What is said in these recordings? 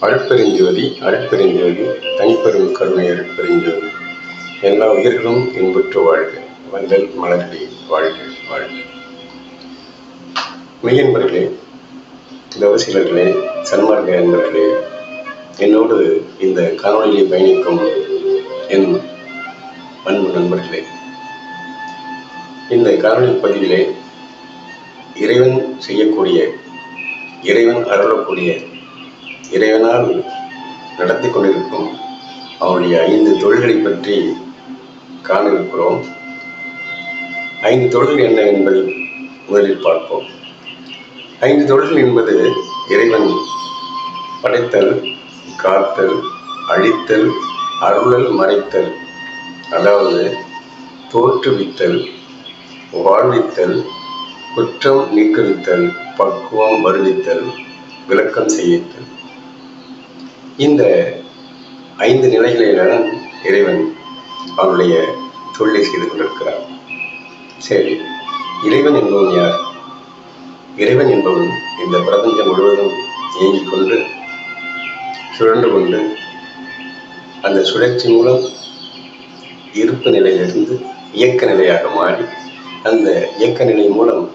அருட்பெருஞ்சோதி அருட்பெருஞ்சோதி தனிப்பெரும் கருணை அருட்பெருஞ்சோதி. எல்லா உயிர்களும் இன்புற்று வாழ்க. வந்தல் மலர்டி வாழ்க வாழ்க. மெய்யன்பர்களே தவசீலர்களே சன்மார்க்க அன்பர்களே என்னோடு இந்த காணொலியை பயணிக்கும் என் அன்பு நண்பர்களே இந்த காணொலி பதிவிலே இறைவன் செய்யக்கூடிய இறைவன் அருளக்கூடிய இறைவனால் நடத்தி கொண்டிருக்கும் அவருடைய ஐந்து தொழில்களை பற்றி காண இருக்கிறோம் ஐந்து தொழில்கள் என்ன என்பதை முதலில் பார்ப்போம். ஐந்து தொழில்கள் என்பது இறைவன் படைத்தல் காத்தல் அழித்தல் அருளல் மறைத்தல் அதாவது தோற்றுவித்தல் வாழ்வித்தல் குற்றம் நீக்குவித்தல் பக்குவம் வருவித்தல் விளக்கம் செய்வித்தல். இந்த ஐந்து நிலைகளிலும் இறைவன் அவனுடைய தொழிலை செய்து கொண்டிருக்கிறார். சரி இறைவன் என்பவன் யார்? இறைவன் என்பவன் இந்த பிரபஞ்சம் முழுவதும் இயங்கிக் கொண்டு சுழன்று கொண்டு அந்த சுழற்சி மூலம் இருப்பு நிலையிலிருந்து இயக்க நிலையாக மாறி அந்த இயக்க நிலை மூலம்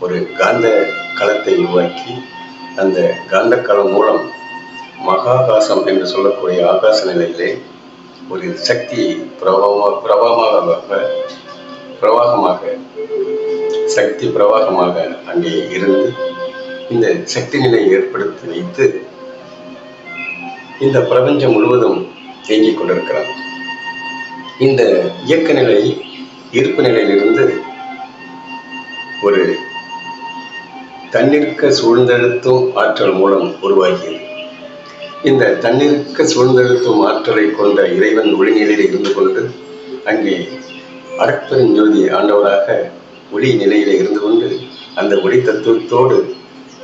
ஒரு காந்த களத்தை உருவாக்கி அந்த காந்த களம் மூலம் மகாகாசம் என்று சொல்லக்கூடிய ஆகாச நிலையிலே ஒரு சக்தி பிரபாவமாக பிரவாகமாக பிரவாகமாக சக்தி பிரவாகமாக அங்கே இருந்து இந்த சக்தி நிலையை ஏற்படுத்தி வைத்து இந்த பிரபஞ்சம் முழுவதும் இயங்கிக் கொண்டிருக்கிறார் இந்த இயக்க நிலை இருப்பு நிலையிலிருந்து ஒரு தன்னிற்க சூழ்ந்தெழுத்தும் ஆற்றல் மூலம் உருவாகியது இந்த தன்னிருக்க சூழ்ந்தெழுத்தும் ஆற்றலை கொண்ட இறைவன் ஒளிநிலையில் இருந்து கொண்டு அங்கே அருட்பெருஞ்சோதி ஆண்டவராக ஒளி நிலையில் இருந்து கொண்டு அந்த ஒளி தத்துவத்தோடு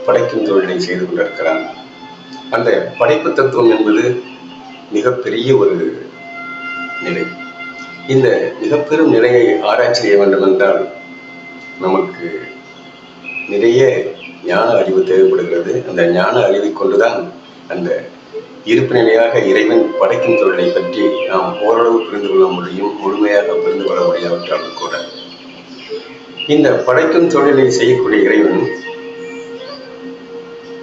படைக்கும் தொழிலை செய்து கொண்டிருக்கிறான். அந்த படைப்பு தத்துவம் என்பது மிகப்பெரிய ஒரு நிலை. இந்த மிகப்பெரும் நிலையை ஆராய்ச்சி செய்ய வேண்டும் என்றால் நமக்கு நிறைய ஞான அறிவு தேவைப்படுகிறது. அந்த ஞான அறிவை கொண்டுதான் அந்த இருப்பு நிலையாக இறைவன் படைக்கும் தொழிலை பற்றி நாம் ஓரளவு புரிந்து கொள்ள முடியும் முழுமையாக புரிந்து கொள்ள முடியாவிட்டாலும் கூட. இந்த படைக்கும் தொழிலை செய்யக்கூடிய இறைவன்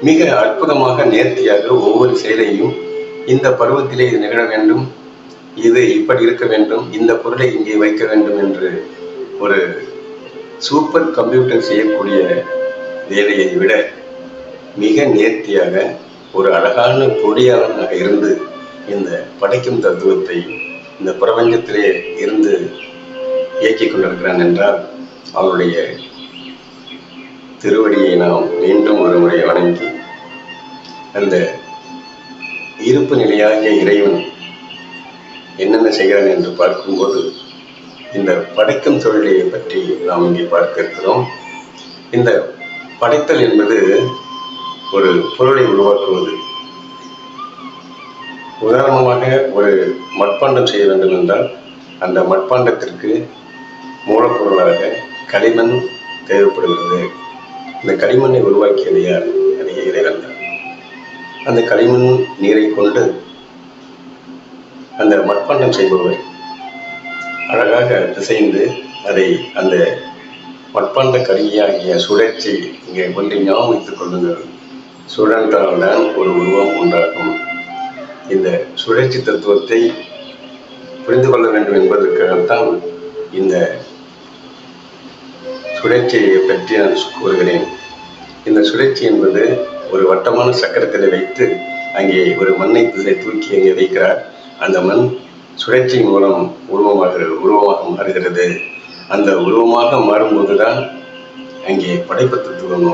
மிக அற்புதமாக நேர்த்தியாக ஒவ்வொரு செயலையும் இந்த பருவத்திலே இது நிகழ வேண்டும் இது இப்படி இருக்க வேண்டும் இந்த பொருளை இங்கே வைக்க வேண்டும் என்று ஒரு சூப்பர் கம்ப்யூட்டர் செய்யக்கூடிய வேலையை விட மிக நேர்த்தியாக ஒரு அழகான கொடியாளனாக இருந்து இந்த படைக்கும் தத்துவத்தை இந்த பிரபஞ்சத்திலே இருந்து இயக்கிக் கொண்டிருக்கிறான் என்றால் அவருடைய திருவடியை நாம் மீண்டும் ஒரு முறை வணங்கி அந்த இருப்பு நிலையாகிய இறைவன் என்னென்ன செய்கிறான் என்று பார்க்கும்போது இந்த படைக்கும் தொழிலை பற்றி நாம் இங்கே பார்க்க இருக்கிறோம். இந்த படைத்தல் என்பது ஒரு பொருளை உருவாக்குவது. உதாரணமாக ஒரு மட்பாண்டம் செய்ய வேண்டும் என்றால் அந்த மட்பாண்டத்திற்கு மூலப்பொருளாக களிமண் தேவைப்படுகிறது. இந்த களிமண்ணை உருவாக்கியது யார்? அது இறைவன் தான் அந்த களிமண் நீரை கொண்டு அந்த மட்பாண்டம் செய்பவர் அழகாக பிசைந்து அதை அந்த மட்பாண்ட கருவியாகிய சுழற்சி இங்கே ஒன்றை ஞாபகம் வைத்துக் கொள்ளுங்கள். சுழன்றால்தான் ஒரு உருவம் உண்டாகும். இந்த சுழற்சி தத்துவத்தை புரிந்து கொள்ள வேண்டும் என்பதற்காகத்தான் இந்த சுழற்சியை பற்றி நான் கூறுகிறேன். இந்த சுழற்சி என்பது ஒரு வட்டமான சக்கரத்தில் வைத்து அங்கே ஒரு மண்ணை திசை தூக்கி அங்கே வைக்கிறார். அந்த மண் சுழற்சி மூலம் உருவமாகிறது உருவமாக மாறுகிறது. அந்த உருவமாக மாறும்போது தான் அங்கே படைப்பு தத்துவம்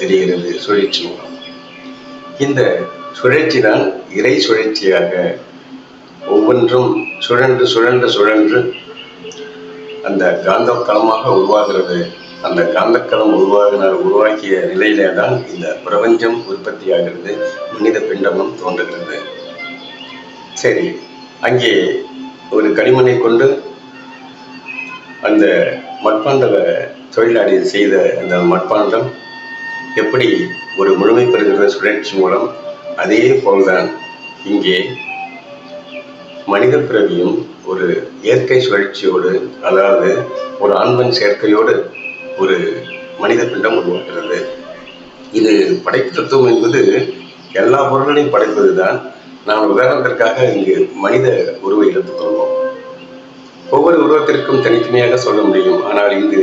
தெரிகிறது சுழற்சி மூலம். இந்த சுழற்சி தான் இறை சுழற்சியாக. ஒவ்வொன்றும் சுழன்று சுழன்று சுழன்று அந்த காந்தக்களமாக உருவாகிறது. அந்த காந்தக்களம் உருவாகினால் உருவாக்கிய நிலையிலே தான் இந்த பிரபஞ்சம் உற்பத்தியாகிறது. மனித பிண்டமும் தோன்றுகிறது. சரி அங்கே ஒரு களிமண்ணை கொண்டு அந்த மட்பாண்ட தொழிலாளி செய்த அந்த மட்பாண்டம் எப்படி ஒரு முழுமை பெறுகிற சுழற்சி மூலம் அதே போல்தான் இங்கே மனித பிறவியும் ஒரு இயற்கை சுழற்சியோடு அதாவது ஒரு ஆண்மன் சேர்க்கையோடு ஒரு மனித பிண்டம் உருவாகிறது. இது படைப்பு தத்துவம் என்பது எல்லா பொருள்களையும் படைப்பது தான் நாம் உதாரணத்திற்காக இங்கு மனித உருவை எடுத்துக்கொள்வோம் ஒவ்வொரு உருவத்திற்கும் தனித்தனியாக சொல்ல முடியும். ஆனால் இங்கு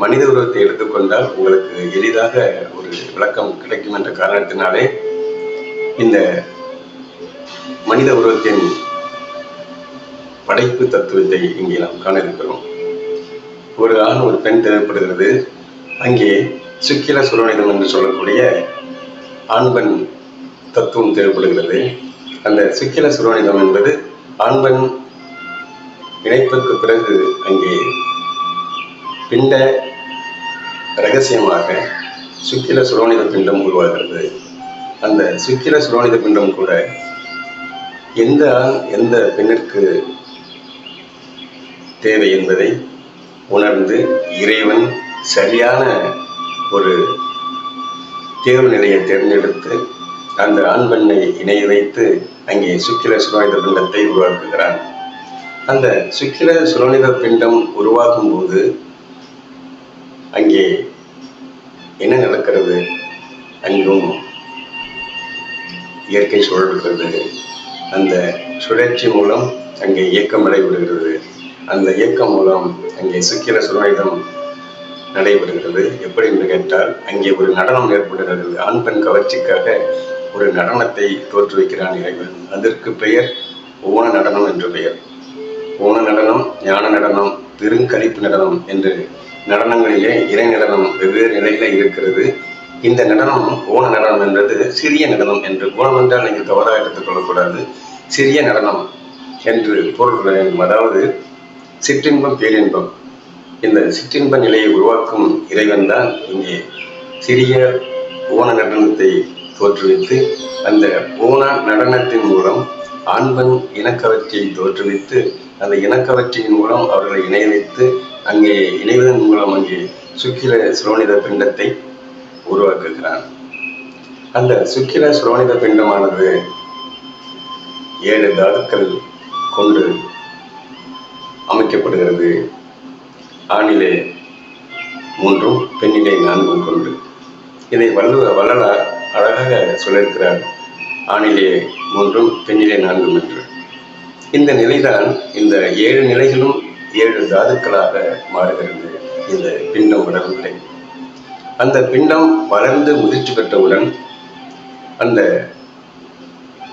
மனித உருவத்தை எடுத்துக்கொண்டால் உங்களுக்கு எளிதாக ஒரு விளக்கம் கிடைக்கும் என்ற காரணத்தினாலே இந்த மனித உருவத்தின் படைப்பு தத்துவத்தை இங்கே நாம் காண இருக்கிறோம் ஒரு ஆண் ஒரு பெண் தேவைப்படுகிறது. அங்கே சுக்கில சுரோனிதம் என்று சொல்லக்கூடிய ஆண்பன் தத்துவம் தேவைப்படுகிறது. அந்த சிக்கில சுரோனிதம் என்பது ஆண்பன் இணைப்புக்கு பிறகு அங்கே பிண்ட ரகசியமாக சுக்கில சுரோனித பிண்டம் உருவாகிறது. அந்த சுக்கில சுரோனித பிண்டம் கூட எந்த ஆண் எந்த பெண்ணிற்கு தேவை என்பதை உணர்ந்து இறைவன் சரியான ஒரு தேர்வு நிலையை தேர்ந்தெடுத்து அந்த ஆண் பெண்ணை இணைய வைத்து அங்கே சுக்கில சுரோனித பிண்டத்தை உருவாக்குகிறான். அந்த சுக்கில சுரோனித பிண்டம் உருவாகும் போது அங்கே என்ன நடக்கிறது அங்கும் இயற்கை சுழல்கிறது அந்த சுழற்சி மூலம் அங்கே இயக்கம் நடைபெறுகிறது. அந்த இயக்கம் மூலம் அங்கே சுக்கிர சுரோனிதம் நடைபெறுகிறது. எப்படி என்று கேட்டால் அங்கே ஒரு நடனம் ஏற்படுகிறது. ஆண் பெண் கவர்ச்சிக்காக ஒரு நடனத்தை தோற்றுவிக்கிறான் இறைவன். அதற்கு பெயர் ஓண நடனம் என்று பெயர். ஓண நடனம் ஞான நடனம் பெருங்கழிப்பு நடனம் என்று நடனங்களிலே இறை நடனம் வெவ்வேறு நிலையில இருக்கிறது. இந்த நடனம் ஓண நடனம் என்றது சிறிய நடனம் என்று ஓணம் என்றால் நீங்கள் தவறாக எடுத்துக்கொள்ளக்கூடாது. சிறிய நடனம் என்று பொருள் வேண்டும் அதாவது சிற்றின்பம் பேரின்பம். இந்த சிற்றின்ப நிலையை உருவாக்கும் இறைவன் தான் இங்கே சிறிய ஓண நடனத்தை தோற்றுவித்து அந்த பூனா நடனத்தின் மூலம் ஆண்பன் இனக்கவர்ச்சியை தோற்றுவித்து அந்த இனக்கவர்ச்சியின் மூலம் அவர்களை இணைய வைத்து அங்கே இணைவதன் மூலம் அங்கே சுக்கில சுரோனித பிண்டத்தை உருவாக்குகிறான். அந்த சுக்கில சுரோனித பிண்டமானது ஏழு தாதுக்கள் கொண்டு அமைக்கப்படுகிறது. ஆணிலே மூன்றும் பெண்ணிலே நான்கும் கொண்டு. இதை வள்ளுவ வள்ளலார் அழகாக சொல்லியிருக்கிறார். ஆணிலே மூன்றும் பெண்ணிலே நான்கும் என்று. இந்த நிலைதான் இந்த ஏழு நிலைகளும் ஏழு தாதுக்களாக மாறுகிறது. இந்த பின்னம் வளர்நிலை அந்த பின்னம் வளர்ந்து முதிர்ச்சி பெற்றவுடன் அந்த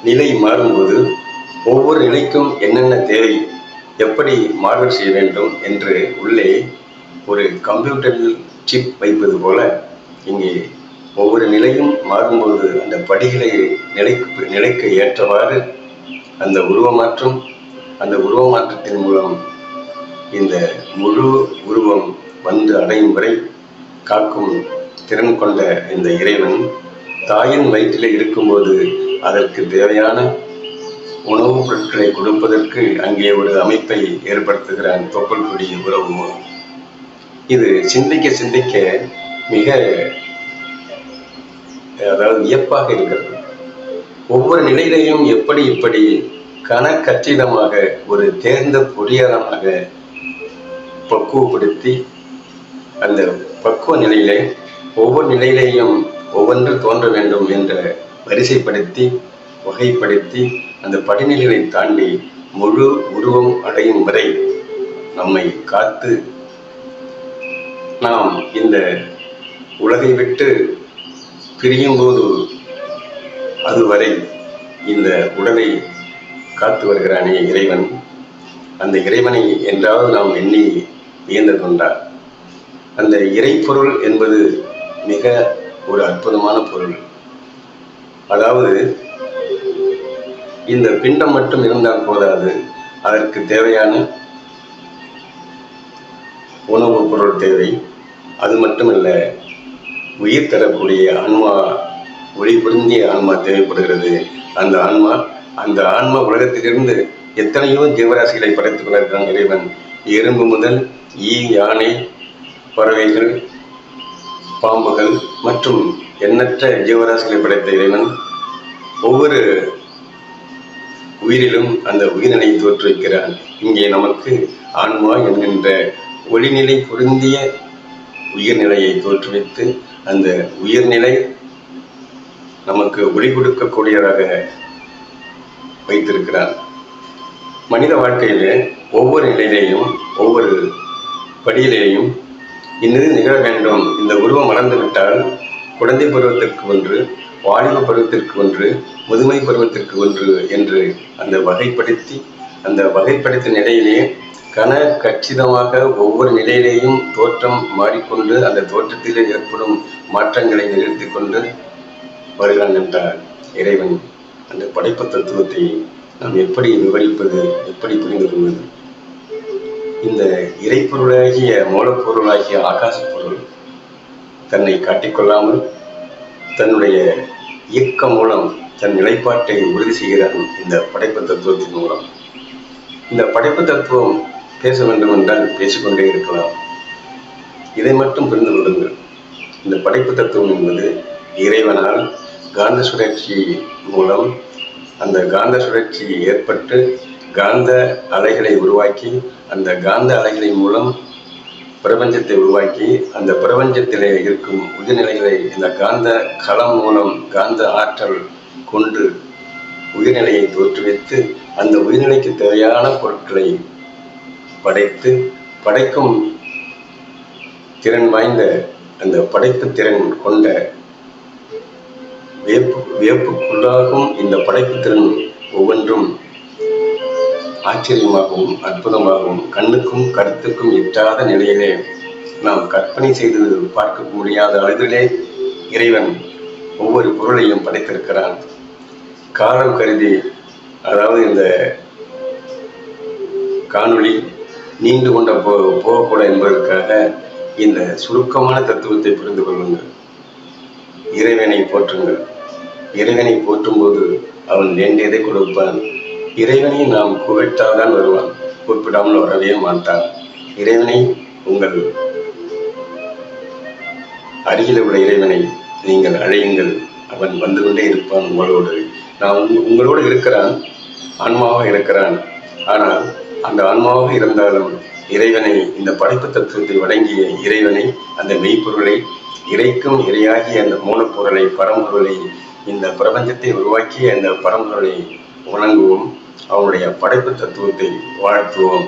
நிலை மாறும்போது ஒவ்வொரு நிலைக்கும் என்னென்ன தேவை எப்படி மாடல் செய்ய வேண்டும் என்று உள்ளே ஒரு கம்ப்யூட்டரில் சிப் வைப்பது போல இங்கே ஒவ்வொரு நிலையும் மாறும்போது அந்த படிகளை நிலை நிலைக்க ஏற்றவாறு அந்த உருவமாற்றம் அந்த உருவமாற்றத்தின் மூலம் இந்த முழு உருவம் வந்து அடையும் வரை காக்கும் திறன் கொண்ட இந்த இறைவன் தாயின் வயிற்றில் இருக்கும்போது அதற்கு தேவையான உணவுப் பொருட்களை கொடுப்பதற்கு அங்கே ஒரு அமைப்பை ஏற்படுத்துகிறான் தொப்புள் கொடி உறவு மூலம். இது சிந்திக்க சிந்திக்க மிக அதாவது வியப்பாக இருக்கிறது. ஒவ்வொரு நிலையிலையும் எப்படி இப்படி கணக்கச்சிதமாக ஒரு தேர்ந்த பொறியாளனாக பக்குவப்படுத்தி அந்த பக்குவ நிலையிலே ஒவ்வொரு நிலையிலையும் ஒவ்வொன்று தோன்ற வேண்டும் என்ற வரிசைப்படுத்தி வகைப்படுத்தி அந்த படிநிலைகளை தாண்டி முழு உருவம் அடையும் வரை நம்மை காத்து நாம் இந்த உலகை விட்டு பிரியும்போது அதுவரை இந்த உடலை காத்து வருகிறானே இறைவன் அந்த இறைவனை என்றாவது நாம் எண்ணி வியந்து கொண்டார். அந்த இறைப்பொருள் என்பது மிக ஒரு அற்புதமான பொருள். அதாவது இந்த பிண்டம் மட்டும் இருந்தால் போதாது அதற்கு தேவையான உணவுப் பொருள் தேவை. அது மட்டுமல்ல உயிர் தரக்கூடிய ஆன்மா ஒளி பொருந்திய ஆன்மா தேவைப்படுகிறது. அந்த ஆன்மா அந்த ஆன்மா உலகத்திலிருந்து எத்தனையோ ஜீவராசிகளை படைத்துக் கொண்டிருக்கிறான் இறைவன். எறும்பு முதல் ஈ யானை பறவைகள் பாம்புகள் மற்றும் எண்ணற்ற ஜீவராசிகளை படைத்த இறைவன் ஒவ்வொரு உயிரிலும் அந்த உயிரினை தோற்றுவிக்கிறான். இங்கே நமக்கு ஆன்மா என்கின்ற ஒளிநிலை பொருந்திய உயிர்நிலையை தோற்றுவித்து அந்த உயிர்நிலை நமக்கு ஒளி கொடுக்கக்கூடியதாக வைத்திருக்கிறார். மனித வாழ்க்கையில் ஒவ்வொரு நிலையிலேயும் ஒவ்வொரு படியிலேயும் இன்னது நிகழ வேண்டும். இந்த உருவம் மறந்துவிட்டால் குழந்தை பருவத்திற்கு ஒன்று வாலிப பருவத்திற்கு ஒன்று முதுமை பருவத்திற்கு ஒன்று என்று அந்த வகைப்படுத்தி அந்த வகைப்படுத்த நிலையிலே கன கச்சிதமாக ஒவ்வொரு நிலையிலேயும் தோற்றம் மாறிக்கொண்டு அந்த தோற்றத்திலே ஏற்படும் மாற்றங்களை நிகழ்த்தி கொண்டு வருகிறான் என்றார் இறைவன். அந்த படைப்பு தத்துவத்தை நாம் எப்படி விவரிப்பது எப்படி புரிந்து கொள்வது? இந்த இறைப்பொருளாகிய மூலப்பொருளாகிய ஆகாச பொருள் தன்னை காட்டிக்கொள்ளாமல் தன்னுடைய இயக்கம் மூலம் தன் நிலைப்பாட்டை உறுதி செய்கிறான் இந்த படைப்பு தத்துவத்தின் மூலம். இந்த படைப்பு தத்துவம் பேச வேண்டும் என்றால் பேசிக்கொண்டே இருக்கலாம். இதை மட்டும் புரிந்து கொள்ளுங்கள். இந்த படைப்பு தத்துவம் என்பது இறைவனால் காந்த சுழற்சி மூலம் அந்த காந்த சுழற்சி ஏற்பட்டு காந்த அலைகளை உருவாக்கி அந்த காந்த அலைகளின் மூலம் பிரபஞ்சத்தை உருவாக்கி அந்த பிரபஞ்சத்திலே இருக்கும் உயிர்நிலைகளை இந்த காந்த களம் மூலம் காந்த ஆற்றல் கொண்டு உயிர்நிலையை தோற்றுவித்து அந்த உயிர்நிலைக்கு தேவையான பொருட்களை படைத்து படைக்கும் திறன் வாய்ந்த அந்த படைப்பு திறன் கொண்ட வியப்பு வியப்புக்குள்ளாகும் இந்த படைப்பு திறன் ஒவ்வொன்றும் ஆச்சரியமாகவும் அற்புதமாகவும் கண்ணுக்கும் கருத்துக்கும் எட்டாத நிலையிலே நாம் கற்பனை செய்து பார்க்க முடியாத அளவிலே இறைவன் ஒவ்வொரு பொருளையும் படைத்திருக்கிறான். காலம் கருதி அதாவது இந்த காணொளி நீண்டு கொண்ட போ போகக்கூடாது என்பதற்காக இந்த சுருக்கமான தத்துவத்தை புரிந்து கொள்ளுங்கள். இறைவனை போற்றுங்கள். இறைவனை போற்றும்போது அவன் வேண்டியதை கொடுப்பான்? இறைவனை நாம் கூப்பிட்டால்தான் வருவான். கூப்பிடாமல் வரவே மாட்டான். இறைவனை உங்கள் அருகில் உள்ள இறைவனை நீங்கள் அழையுங்கள். அவன் வந்து கொண்டே இருப்பான் உங்களோடு. நான் உங்களோடு இருக்கிறான். ஆன்மாவாக இருக்கிறான். ஆனால் அந்த ஆன்மாவாக இருந்தாலும் இறைவனை இந்த படைப்பு தத்துவத்தை வழங்கிய இறைவனை அந்த மெய்ப்பொருளை இறைக்கும் இறையாகிய அந்த மூலப்பொருளை பரம்பொருளை இந்த பிரபஞ்சத்தை உருவாக்கிய அந்த பரம்பொருளை வணங்குவோம். அவனுடைய படைப்பு தத்துவத்தை வாழ்த்துவோம்.